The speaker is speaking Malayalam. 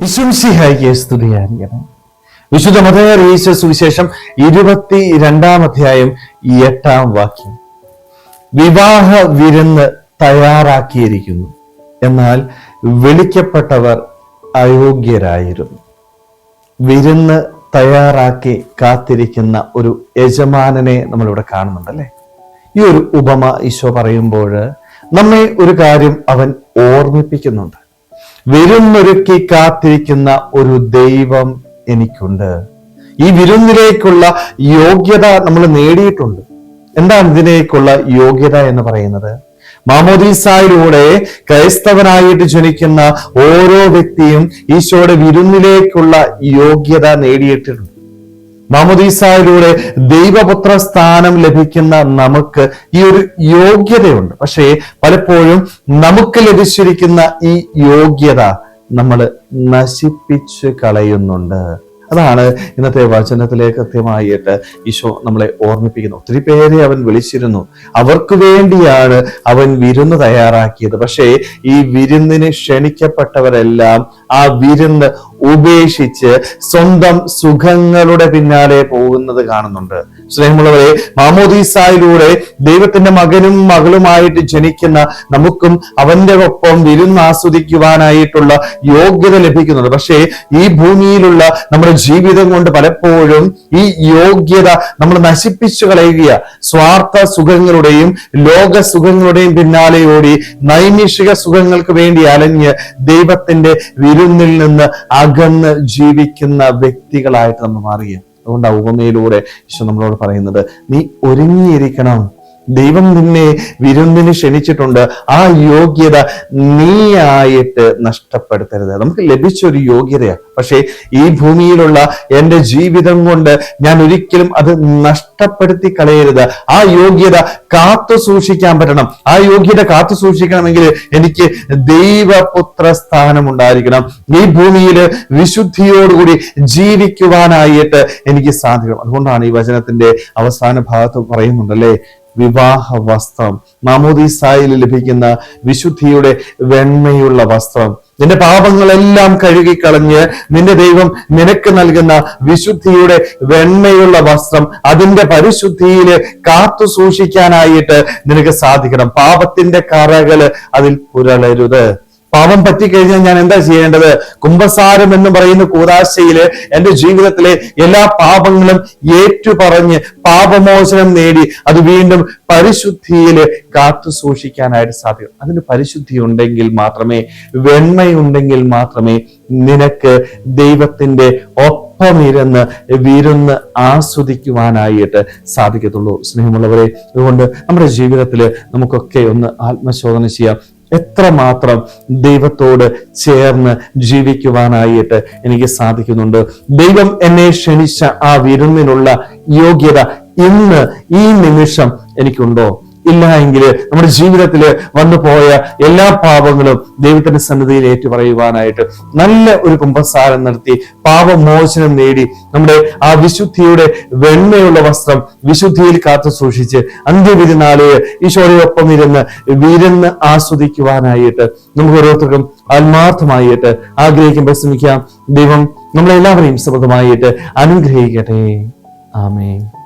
വിശുംസിഹായിക്ക് വിശുദ്ധ മതേറീശ സുവിശേഷം ഇരുപത്തി രണ്ടാം അധ്യായം എട്ടാം വാക്യം. വിവാഹ വിരുന്ന് തയ്യാറാക്കിയിരിക്കുന്നു. എന്നാൽ വിളിക്കപ്പെട്ടവർ അയോഗ്യരായിരുന്നു. വിരുന്ന് തയ്യാറാക്കി കാത്തിരിക്കുന്ന ഒരു യജമാനനെ നമ്മളിവിടെ കാണുന്നുണ്ടല്ലേ? ഈ ഒരു ഉപമ ഈശോ പറയുമ്പോൾ നമ്മെ ഒരു കാര്യം അവൻ ഓർമ്മിപ്പിക്കുന്നുണ്ട്. വിരുന്നൊരുക്കി കാത്തിരിക്കുന്ന ഒരു ദൈവം എനിക്കുണ്ട്. ഈ വിരുന്നിലേക്കുള്ള യോഗ്യത നമ്മൾ നേടിയിട്ടുണ്ട്. എന്താണ് ഇതിലേക്കുള്ള യോഗ്യത എന്ന് പറയുന്നത്? മാമോദീസായിലൂടെ ക്രൈസ്തവനായിട്ട് ജനിക്കുന്ന ഓരോ വ്യക്തിയും ഈശോയുടെ വിരുന്നിലേക്കുള്ള യോഗ്യത നേടിയിട്ടുണ്ട്. മാമോദീസായിലൂടെ ദൈവപുത്ര സ്ഥാനം ലഭിക്കുന്ന നമുക്ക് ഈ ഒരു യോഗ്യതയുണ്ട്. പക്ഷേ പലപ്പോഴും നമുക്ക് ലഭിച്ചിരിക്കുന്ന ഈ യോഗ്യത നമ്മൾ നശിപ്പിച്ച് കളയുന്നുണ്ട്. അതാണ് ഇന്നത്തെ വചനത്തിലെ കൃത്യമായിട്ട് ഈശോ നമ്മളെ ഓർമ്മിപ്പിക്കുന്നു. ഒത്തിരി പേരെ അവൻ വിളിച്ചിരുന്നു. അവർക്ക് വേണ്ടിയാണ് അവൻ വിരുന്ന് തയ്യാറാക്കിയത്. പക്ഷേ ഈ വിരുന്നിന് ക്ഷണിക്കപ്പെട്ടവരെല്ലാം ആ വിരുന്ന് ഉപേക്ഷിച്ച് സ്വന്തം സുഖങ്ങളുടെ പിന്നാലെ പോകുന്നത് കാണുന്നുണ്ട്. സ്നേഹമുള്ളവരെ മാമോദീസായിലൂടെ ദൈവത്തിന്റെ മകനും മകളുമായിട്ട് ജനിക്കുന്ന നമുക്കും അവന്റെ ഒപ്പം വിരുന്ന് ആസ്വദിക്കുവാനായിട്ടുള്ള യോഗ്യത ലഭിക്കുന്നുണ്ട്. പക്ഷേ ഈ ഭൂമിയിലുള്ള നമ്മുടെ ജീവിതം കൊണ്ട് പലപ്പോഴും ഈ യോഗ്യത നമ്മൾ നശിപ്പിച്ചു കളയുക സ്വാർത്ഥ സുഖങ്ങളുടെയും ലോക സുഖങ്ങളുടെയും പിന്നാലെ ഓടി നൈമിഷിക സുഖങ്ങൾക്ക് വേണ്ടി അലഞ്ഞ് ദൈവത്തിന്റെ വിരുന്നിൽ നിന്ന് അകന്ന് ജീവിക്കുന്ന വ്യക്തികളായിട്ട് നമ്മൾ മാറിയ. അതുകൊണ്ട് ആ ഉപമയിലൂടെ ഈശോ നമ്മളോട് പറയുന്നത് നീ ഒരുങ്ങിയിരിക്കണം ദൈവം നിന്നെ വിരുന്നിന് ക്ഷണിച്ചിട്ടുണ്ട്. ആ യോഗ്യത നീയായിട്ട് നഷ്ടപ്പെടുത്തരുത്. നമുക്ക് ലഭിച്ചൊരു യോഗ്യതയാണ്. പക്ഷേ ഈ ഭൂമിയിലുള്ള എന്റെ ജീവിതം കൊണ്ട് ഞാൻ ഒരിക്കലും അത് നഷ്ടപ്പെടുത്തി കളയരുത് ആ യോഗ്യത കാത്തു സൂക്ഷിക്കാൻ പറ്റണം. ആ യോഗ്യത കാത്തു സൂക്ഷിക്കണമെങ്കിൽ എനിക്ക് ദൈവപുത്ര സ്ഥാനം ഉണ്ടായിരിക്കണം ഈ ഭൂമിയിൽ വിശുദ്ധിയോടുകൂടി ജീവിക്കുവാനായിട്ട് എനിക്ക് സാധിക്കണം അതുകൊണ്ടാണ് ഈ വചനത്തിന്റെ അവസാന ഭാഗത്ത് പറയുന്നുണ്ടല്ലേ? വിവാഹ വസ്ത്രം മാമോദീസായിൽ ലഭിക്കുന്ന വിശുദ്ധിയുടെ വെണ്മയുള്ള വസ്ത്രം. നിന്റെ പാപങ്ങളെല്ലാം കഴുകിക്കളഞ്ഞ് നിന്റെ ദൈവം നിനക്ക് നൽകുന്ന വിശുദ്ധിയുടെ വെണ്മയുള്ള വസ്ത്രം അതിന്റെ പരിശുദ്ധിയിൽ കാത്തു സൂക്ഷിക്കാനായിട്ട് നിനക്ക് സാധിക്കണം. പാപത്തിന്റെ കറകൾ അതിൽ പുരളരുത്. പാപം പറ്റിക്കഴിഞ്ഞാൽ ഞാൻ എന്താ ചെയ്യേണ്ടത്? കുംഭസാരം എന്ന് പറയുന്ന കൂതാശയിൽ എന്റെ ജീവിതത്തിലെ എല്ലാ പാപങ്ങളും ഏറ്റുപറഞ്ഞ് പാപമോചനം നേടി അത് വീണ്ടും പരിശുദ്ധിയിൽ കാത്തു സൂക്ഷിക്കാനായിട്ട് സാധിക്കും. അതിന് പരിശുദ്ധി ഉണ്ടെങ്കിൽ മാത്രമേ വെണ്മയുണ്ടെങ്കിൽ മാത്രമേ നിനക്ക് ദൈവത്തിന്റെ ഒപ്പമിരുന്ന് വിരുന്ന് ആസ്വദിക്കുവാനായിട്ട് സാധിക്കത്തുള്ളൂ. സ്നേഹമുള്ളവരെ അതുകൊണ്ട് നമ്മുടെ ജീവിതത്തിൽ നമുക്കൊക്കെ ഒന്ന് ആത്മശോധന ചെയ്യാം. എത്രമാത്രം ദൈവത്തോട് ചേർന്ന് ജീവിക്കുവാനായിട്ട് എനിക്ക് സാധിക്കുന്നുണ്ട്. ദൈവം എന്നെ ക്ഷണിച്ച ആ വിരുന്നിനുള്ള യോഗ്യത ഇന്ന് ഈ നിമിഷം എനിക്കുണ്ടോ? ഇല്ല എങ്കിൽ നമ്മുടെ ജീവിതത്തിൽ വന്നു പോയ എല്ലാ പാപങ്ങളും ദൈവത്തിന്റെ സന്നിധിയിൽ ഏറ്റുപറയുവാനായിട്ട് നല്ല ഒരു കുംഭസാരം നടത്തി പാപമോചനം നേടി നമ്മുടെ ആ വിശുദ്ധിയുടെ വെണ്മയുള്ള വസ്ത്രം വിശുദ്ധിയിൽ കാത്തു സൂക്ഷിച്ച് അന്ത്യവിധി ഈശോയോടൊപ്പം ഇരുന്ന് വിരുന്ന് ആസ്വദിക്കുവാനായിട്ട് നമുക്ക് ഓരോരുത്തർക്കും ആത്മാർത്ഥമായിട്ട് ആഗ്രഹിക്കും പരിശ്രമിക്കാം ദൈവം നമ്മളെല്ലാവരെയും സമൃദ്ധമായിട്ട് അനുഗ്രഹിക്കട്ടെ. ആമേ